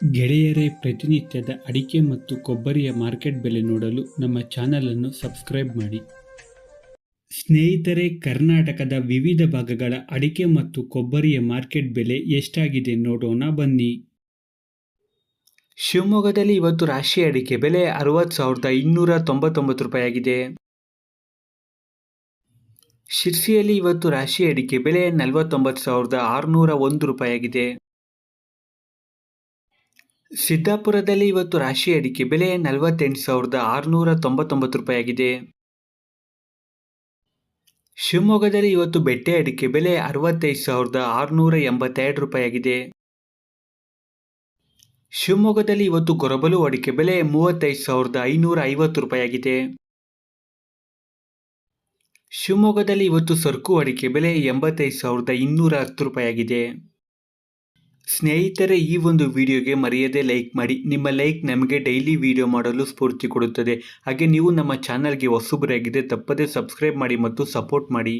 ಗೆಳೆಯರೇ, ಪ್ರತಿನಿತ್ಯದ ಅಡಿಕೆ ಮತ್ತು ಕೊಬ್ಬರಿಯ ಮಾರ್ಕೆಟ್ ಬೆಲೆ ನೋಡಲು ನಮ್ಮ ಚಾನಲನ್ನು ಸಬ್ಸ್ಕ್ರೈಬ್ ಮಾಡಿ. ಸ್ನೇಹಿತರೆ, ಕರ್ನಾಟಕದ ವಿವಿಧ ಭಾಗಗಳ ಅಡಿಕೆ ಮತ್ತು ಕೊಬ್ಬರಿಯ ಮಾರ್ಕೆಟ್ ಬೆಲೆ ಎಷ್ಟಾಗಿದೆ ನೋಡೋಣ ಬನ್ನಿ. ಶಿವಮೊಗ್ಗದಲ್ಲಿ ಇವತ್ತು ರಾಶಿ ಅಡಿಕೆ ಬೆಲೆ ಅರವತ್ತು ಸಾವಿರದ ಇನ್ನೂರ ತೊಂಬತ್ತೊಂಬತ್ತು ರೂಪಾಯಿ ಆಗಿದೆ ಶಿರ್ಸಿಯಲ್ಲಿ ಇವತ್ತು ರಾಶಿ ಅಡಿಕೆ ಬೆಲೆ ನಲವತ್ತೊಂಬತ್ತು ಸಾವಿರದ ಆರುನೂರ ಒಂದು ರೂಪಾಯಿ ಆಗಿದೆ ಸಿದ್ದಾಪುರದಲ್ಲಿ ಇವತ್ತು ರಾಶಿ ಅಡಿಕೆ ಬೆಲೆ ನಲವತ್ತೆಂಟು ಸಾವಿರದ ಆರುನೂರ ತೊಂಬತ್ತೊಂಬತ್ತು ರೂಪಾಯಿಯಾಗಿದೆ. ಶಿವಮೊಗ್ಗದಲ್ಲಿ ಇವತ್ತು ಬೆಟ್ಟೆ ಅಡಿಕೆ ಬೆಲೆ ಅರವತ್ತೈದು ಸಾವಿರದ ಆರುನೂರ ಎಂಬತ್ತೆರಡು ರೂಪಾಯಿಯಾಗಿದೆ. ಶಿವಮೊಗ್ಗದಲ್ಲಿ ಇವತ್ತು ಗೊರಬಲು ಅಡಿಕೆ ಬೆಲೆ ಮೂವತ್ತೈದು ಸಾವಿರದ ಐನೂರ ಐವತ್ತು ರೂಪಾಯಿಯಾಗಿದೆ. ಶಿವಮೊಗ್ಗದಲ್ಲಿ ಇವತ್ತು ಸರಕು ಅಡಿಕೆ ಬೆಲೆ ಎಂಬತ್ತೈದು ಸಾವಿರದ ಇನ್ನೂರ ಹತ್ತು ರೂಪಾಯಿ ಆಗಿದೆ ಸ್ನೇಹಿತರೆ, ಈ ಒಂದು ವಿಡಿಯೋಗೆ ಮರೆಯದೆ ಲೈಕ್ ಮಾಡಿ. ನಿಮ್ಮ ಲೈಕ್ ನಮಗೆ ಡೈಲಿ ವಿಡಿಯೋ ಮಾಡಲು ಸ್ಫೂರ್ತಿ ಕೊಡುತ್ತದೆ. ಹಾಗೆ ನೀವು ನಮ್ಮ ಚಾನಲ್ಗೆ ಹೊಸಬರಾಗಿದೆ ತಪ್ಪದೇ ಸಬ್ಸ್ಕ್ರೈಬ್ ಮಾಡಿ ಮತ್ತು ಸಪೋರ್ಟ್ ಮಾಡಿ.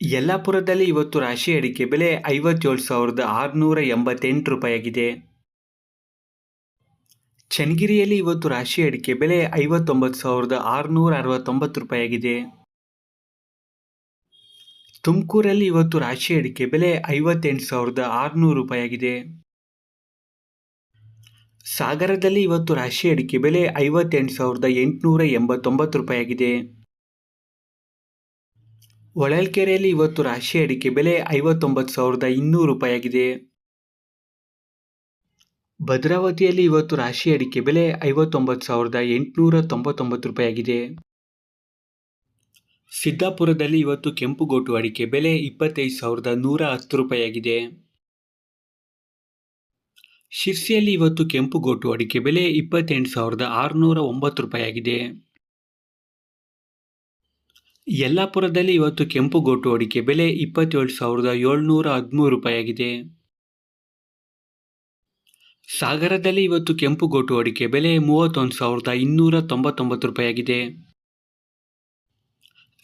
ಯಲ್ಲಾಪುರದಲ್ಲಿ ಇವತ್ತು ರಾಶಿ ಅಡಿಕೆ ಬೆಲೆ ಐವತ್ತೇಳು ಸಾವಿರದ ಆರುನೂರ ಎಂಬತ್ತೆಂಟು ರೂಪಾಯಿಯಾಗಿದೆ. ಚನ್ನಗಿರಿಯಲ್ಲಿ ಇವತ್ತು ರಾಶಿ ಅಡಿಕೆ ಬೆಲೆ ಐವತ್ತೊಂಬತ್ತು ಸಾವಿರದ ಆರುನೂರ ಅರವತ್ತೊಂಬತ್ತು ರೂಪಾಯಿ ಆಗಿದೆ ತುಮಕೂರಲ್ಲಿ ಇವತ್ತು ರಾಶಿ ಅಡಿಕೆ ಬೆಲೆ ಐವತ್ತೆಂಟು ಸಾವಿರದ ಆರುನೂರು ರೂಪಾಯಿಯಾಗಿದೆ. ಸಾಗರದಲ್ಲಿ ಇವತ್ತು ರಾಶಿ ಅಡಿಕೆ ಬೆಲೆ ಐವತ್ತೆಂಟು ಸಾವಿರದ ಎಂಟುನೂರ ಎಂಬತ್ತೊಂಬತ್ತು ರೂಪಾಯಿಯಾಗಿದೆ. ಹೊಳಲ್ಕೆರೆಯಲ್ಲಿ ಇವತ್ತು ರಾಶಿ ಅಡಿಕೆ ಬೆಲೆ ಐವತ್ತೊಂಬತ್ತು ಸಾವಿರದ ಇನ್ನೂರು ರೂಪಾಯಿಯಾಗಿದೆ. ಭದ್ರಾವತಿಯಲ್ಲಿ ಇವತ್ತು ರಾಶಿ ಅಡಿಕೆ ಬೆಲೆ ಐವತ್ತೊಂಬತ್ತು ಸಾವಿರದ ಎಂಟುನೂರ ತೊಂಬತ್ತೊಂಬತ್ತು ರೂಪಾಯಿ ಆಗಿದೆ ಸಿದ್ದಾಪುರದಲ್ಲಿ ಇವತ್ತು ಕೆಂಪುಗೋಟು ಅಡಿಕೆ ಬೆಲೆ ಇಪ್ಪತ್ತೈದು ಸಾವಿರದ ನೂರ ಹತ್ತು ರೂಪಾಯಿಯಾಗಿದೆ. ಶಿರ್ಸಿಯಲ್ಲಿ ಇವತ್ತು ಕೆಂಪುಗೋಟು ಅಡಿಕೆ ಬೆಲೆ ಇಪ್ಪತ್ತೆಂಟು ಸಾವಿರದ ಆರುನೂರ ಒಂಬತ್ತು ರೂಪಾಯಿಯಾಗಿದೆ. ಯಲ್ಲಾಪುರದಲ್ಲಿ ಇವತ್ತು ಕೆಂಪುಗೋಟು ಅಡಿಕೆ ಬೆಲೆ ಇಪ್ಪತ್ತೇಳು ಸಾವಿರದ ಏಳ್ನೂರ ಹದಿಮೂರು ರೂಪಾಯಿಯಾಗಿದೆ. ಸಾಗರದಲ್ಲಿ ಇವತ್ತು ಕೆಂಪುಗೋಟು ಅಡಿಕೆ ಬೆಲೆ ಮೂವತ್ತೊಂದು ಸಾವಿರದ ಇನ್ನೂರ ತೊಂಬತ್ತೊಂಬತ್ತು ರೂಪಾಯಿ ಆಗಿದೆ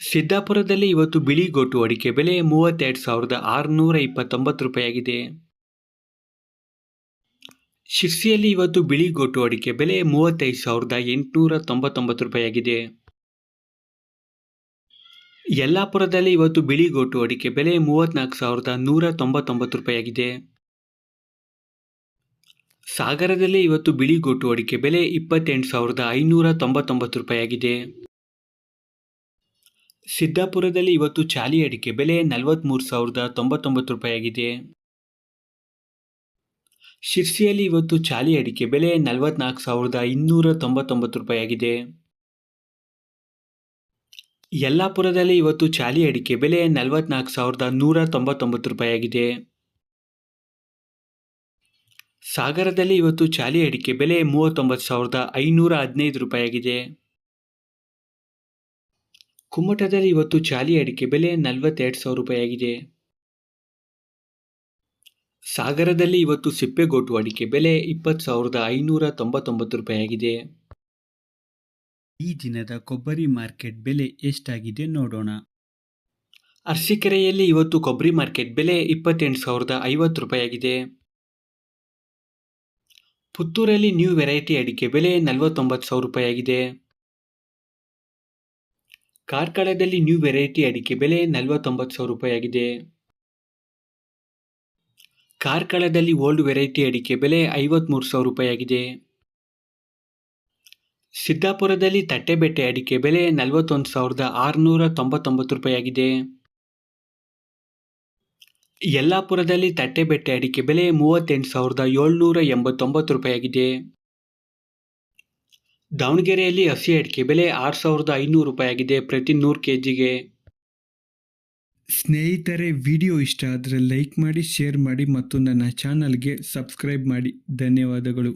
ಸಿದ್ದಾಪುರದಲ್ಲಿ ಇವತ್ತು ಬಿಳಿ ಗೋಟು ಅಡಿಕೆ ಬೆಲೆ ಮೂವತ್ತೆರಡು ಸಾವಿರದ ಆರುನೂರ ಇಪ್ಪತ್ತೊಂಬತ್ತು ರೂಪಾಯಿಯಾಗಿದೆ. ಶಿರ್ಸಿಯಲ್ಲಿ ಇವತ್ತು ಬಿಳಿಗೋಟು ಅಡಿಕೆ ಬೆಲೆ ಮೂವತ್ತೈದು ಸಾವಿರದ ಎಂಟುನೂರ ತೊಂಬತ್ತೊಂಬತ್ತು ರೂಪಾಯಿಯಾಗಿದೆ. ಯಲ್ಲಾಪುರದಲ್ಲಿ ಇವತ್ತು ಬಿಳಿಗೋಟು ಅಡಿಕೆ ಬೆಲೆ ಮೂವತ್ನಾಲ್ಕು ಸಾವಿರದ ನೂರ ತೊಂಬತ್ತೊಂಬತ್ತು ರೂಪಾಯಿಯಾಗಿದೆ. ಸಾಗರದಲ್ಲಿ ಇವತ್ತು ಬಿಳಿಗೋಟು ಅಡಿಕೆ ಬೆಲೆ ಇಪ್ಪತ್ತೆಂಟು ಸಾವಿರದ ಐನೂರ ತೊಂಬತ್ತೊಂಬತ್ತು ರೂಪಾಯಿ ಆಗಿದೆ ಸಿದ್ದಾಪುರದಲ್ಲಿ ಇವತ್ತು ಚಾಲಿ ಅಡಿಕೆ ಬೆಲೆ ನಲವತ್ತ್ಮೂರು ಸಾವಿರದ ತೊಂಬತ್ತೊಂಬತ್ತು ರೂಪಾಯಿ ಆಗಿದೆ ಶಿರ್ಸಿಯಲ್ಲಿ ಇವತ್ತು ಚಾಲಿ ಅಡಿಕೆ ಬೆಲೆ ನಲವತ್ನಾಲ್ಕು ಸಾವಿರದ ಇನ್ನೂರ ತೊಂಬತ್ತೊಂಬತ್ತು ರೂಪಾಯಿ ಆಗಿದೆ ಯಲ್ಲಾಪುರದಲ್ಲಿ ಇವತ್ತು ಚಾಲಿ ಅಡಿಕೆ ಬೆಲೆ ನಲವತ್ನಾಲ್ಕು ಸಾವಿರದ ನೂರ ತೊಂಬತ್ತೊಂಬತ್ತು ರೂಪಾಯಿ ಆಗಿದೆ ಸಾಗರದಲ್ಲಿ ಇವತ್ತು ಚಾಲಿ ಅಡಿಕೆ ಬೆಲೆ ಮೂವತ್ತೊಂಬತ್ತು ಸಾವಿರದ ಐನೂರ ಹದಿನೈದು ರೂಪಾಯಿ ಆಗಿದೆ ಕುಮ್ಮಟದಲ್ಲಿ ಇವತ್ತು ಚಾಲಿ ಅಡಿಕೆ ಬೆಲೆ ನಲವತ್ತೆರಡು ಸಾವಿರ ರೂಪಾಯಿಯಾಗಿದೆ. ಸಾಗರದಲ್ಲಿ ಇವತ್ತು ಸಿಪ್ಪೆಗೋಟು ಅಡಿಕೆ ಬೆಲೆ ಇಪ್ಪತ್ತು ಸಾವಿರದ ಐನೂರ ತೊಂಬತ್ತೊಂಬತ್ತು ರೂಪಾಯಿಯಾಗಿದೆ. ಈ ದಿನದ ಕೊಬ್ಬರಿ ಮಾರ್ಕೆಟ್ ಬೆಲೆ ಎಷ್ಟಾಗಿದೆ ನೋಡೋಣ. ಅರಸೀಕೆರೆಯಲ್ಲಿ ಇವತ್ತು ಕೊಬ್ಬರಿ ಮಾರ್ಕೆಟ್ ಬೆಲೆ ಇಪ್ಪತ್ತೆಂಟು ಸಾವಿರದ ಐವತ್ತು ರೂಪಾಯಿಯಾಗಿದೆ. ಪುತ್ತೂರಲ್ಲಿ ನ್ಯೂ ವೆರೈಟಿ ಅಡಿಕೆ ಬೆಲೆ ನಲವತ್ತೊಂಬತ್ತು ಸಾವಿರ ರೂಪಾಯಿ ಆಗಿದೆ ಕಾರ್ಕಳದಲ್ಲಿ ನ್ಯೂ ವೆರೈಟಿ ಅಡಿಕೆ ಬೆಲೆ ನಲವತ್ತೊಂಬತ್ತು ಸಾವಿರ ರೂಪಾಯಿ ಆಗಿದೆ. ಕಾರ್ಕಳದಲ್ಲಿ ಓಲ್ಡ್ ವೆರೈಟಿ ಅಡಿಕೆ ಬೆಲೆ ಐವತ್ತ್ಮೂರು ಸಾವಿರ ರೂಪಾಯಿ ಆಗಿದೆ. ಸಿದ್ದಾಪುರದಲ್ಲಿ ತಟ್ಟೆಬೆಟ್ಟೆ ಅಡಿಕೆ ಬೆಲೆ ನಲವತ್ತೊಂದು ಸಾವಿರದ ಆರುನೂರ ತೊಂಬತ್ತೊಂಬತ್ತು ರೂಪಾಯಿ ಆಗಿದೆ. ಯಲ್ಲಾಪುರದಲ್ಲಿ ತಟ್ಟೆಬೆಟ್ಟೆ ಅಡಿಕೆ ಬೆಲೆ ಮೂವತ್ತೆಂಟು ಸಾವಿರದ ಏಳ್ನೂರ ಎಂಬತ್ತೊಂಬತ್ತು ರೂಪಾಯಿ ಆಗಿದೆ. ದಾವಣಗೆರೆಯಲ್ಲಿ ಹಸಿ ಅಡಿಕೆ ಬೆಲೆ ಆರು ಸಾವಿರದ ಐನೂರು ರೂಪಾಯಿ ಆಗಿದೆ ಪ್ರತಿ ನೂರು ಕೆ ಜಿಗೆ ಸ್ನೇಹಿತರೆ, ವಿಡಿಯೋ ಇಷ್ಟ ಆದರೆ ಲೈಕ್ ಮಾಡಿ, ಶೇರ್ ಮಾಡಿ ಮತ್ತು ನನ್ನ ಚಾನಲ್ಗೆ ಸಬ್ಸ್ಕ್ರೈಬ್ ಮಾಡಿ. ಧನ್ಯವಾದಗಳು.